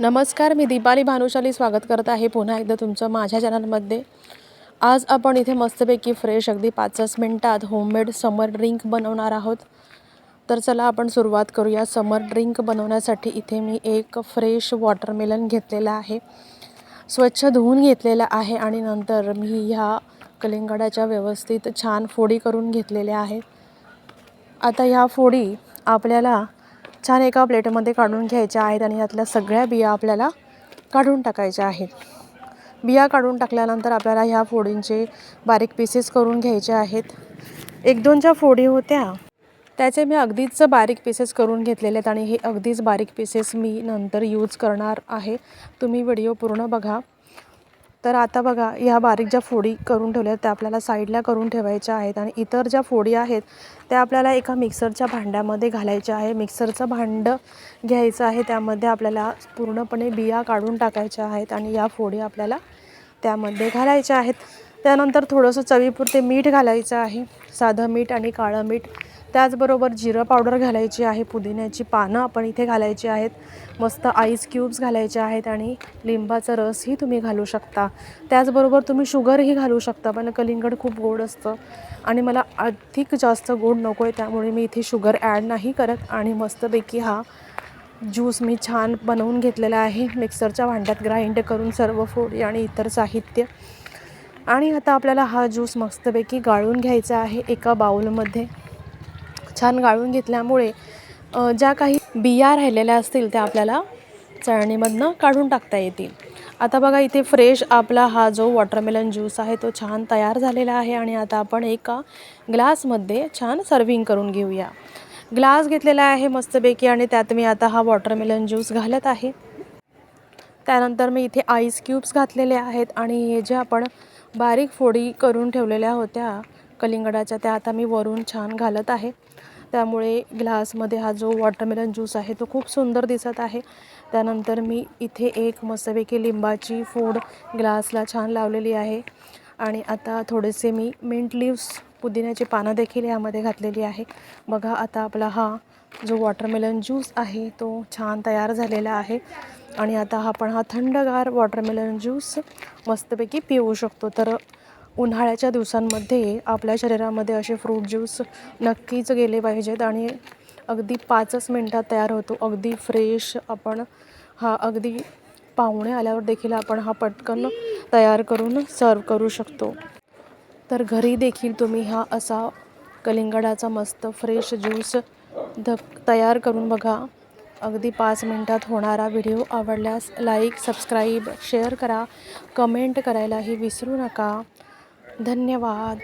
नमस्कार मी दीपाली भानुशाली स्वागत करत आहे पुन्हा एकदा तुमचं माझ्या चॅनलमध्ये. आज आपण इथे मस्तपैकी फ्रेश अगदी पाचच मिनटात होममेड समर ड्रिंक बनवणार आहोत. तर चला आपण सुरुवात करूया. समर ड्रिंक बनवण्यासाठी इथे मी एक फ्रेश वॉटरमेलन घेतलेला आहे. स्वच्छ धुवून घेतलेला आहे आणि नंतर मी ह्या कलिंगडाच्या व्यवस्थित छान फोडी करून घेतलेल्या आहेत आता ह्या फोडी आपल्याला छान एका प्लेटमध्ये काढून घ्यायच्या आहेत आणि यातल्या सगळ्या बिया आपल्याला काढून टाकायच्या आहेत. बिया काढून टाकल्यानंतर आपल्याला ह्या फोडींचे बारीक पीसेस करून घ्यायचे आहेत. एक दोन ज्या फोडी होत्या त्याचे मी अगदीच बारीक पीसेस करून घेतलेले आहेत आणि हे अगदीच बारीक पीसेस मी नंतर यूज करणार आहे. तुम्ही व्हिडिओ पूर्ण बघा. तर आता बघा ह्या बारीक ज्या फोडी करून ठेवल्या आहेत त्या आपल्याला साईडला करून ठेवायच्या आहेत आणि इतर ज्या फोडी आहेत त्या आपल्याला एका मिक्सरच्या भांड्यामध्ये घालायच्या आहे मिक्सरचं भांडं घ्यायचं आहे त्यामध्ये आपल्याला पूर्णपणे बिया काढून टाकायच्या आहेत आणि या फोडी आपल्याला त्यामध्ये घालायच्या आहेत. त्यानंतर थोडंसं चवीपुरते मीठ घालायचं आहे साधं मीठ आणि काळं मीठ. त्याचबरोबर जिरं पावडर घालायची आहे पुदिन्याची पानं आपण इथे घालायची आहेत मस्त आईस क्यूब्स घालायचे आहेत आणि लिंबाचा रसही तुम्ही घालू शकता. त्याचबरोबर तुम्ही शुगरही घालू शकता पण कलिंगड खूप गोड असतं आणि मला अधिक जास्त गोड नको आहे त्यामुळे मी इथे शुगर ॲड नाही करत आणि मस्तपैकी हा ज्यूस मी छान बनवून घेतलेला आहे. मिक्सरच्या भांड्यात ग्राइंड करून सर्व फोडी आणि इतर साहित्य. आणि आता आपल्याला हा ज्यूस मस्तपैकी गाळून घ्यायचा आहे एका बाऊलमध्ये छान गाळून घेतल्यामुळे ज्या काही बिया राहिलेल्या असतील त्या आपल्याला चाळणीमधनं काढून टाकता येतील. आता बघा इथे फ्रेश आपला हा जो वॉटरमेलन ज्यूस आहे तो छान तयार झालेला आहे आणि आता आपण एका ग्लासमध्ये छान सर्विंग करून घेऊया. ग्लास घेतलेला आहे मस्तपैकी आणि त्यात मी आता हा वॉटरमेलन ज्यूस घालत आहे. त्यानंतर मी इथे आईस क्यूब्स घातलेले आहेत आणि हे जे आपण बारीक फोडी करून ठेवलेल्या होत्या कलिंगडाच्या त्या आता मी वरून छान घालत आहे. त्यामुळे ग्लासमध्ये हा जो वॉटरमेलन ज्यूस आहे तो खूप सुंदर दिसत आहे. त्यानंतर मी इथे एक मस्तपैकी लिंबाची फोड ग्लासला छान लावलेली आहे. आणि आता थोडेसे मी मिंट लिव्स पुदिन्याची पानं देखील यामध्ये घातलेली आहे. बघा आता आपला हा जो वॉटरमेलन ज्यूस आहे तो छान तयार झालेला आहे. आणि आता आपण हा थंडगार वॉटरमेलन ज्यूस मस्तपैकी पिऊ शकतो. तर उन्हाळ्याच्या दिवसांमध्ये आपल्या शरीरामध्ये असे फ्रूट ज्यूस नक्कीच गेले पाहिजेत आणि अगदी पाचच मिनटात तयार होतो. अगदी फ्रेश आपण हा अगदी पाहुणे आल्यावर देखील आपण हा पटकन तयार करून सर्व करू शकतो. तर घरी देखील तुम्ही हा असा कलिंगडाचा मस्त फ्रेश ज्यूस ध तयार करून बघा. अगदी पाच मिनटात होणारा व्हिडिओ आवडल्यास लाईक सबस्क्राईब शेअर करा. कमेंट करायलाही विसरू नका. धन्यवाद.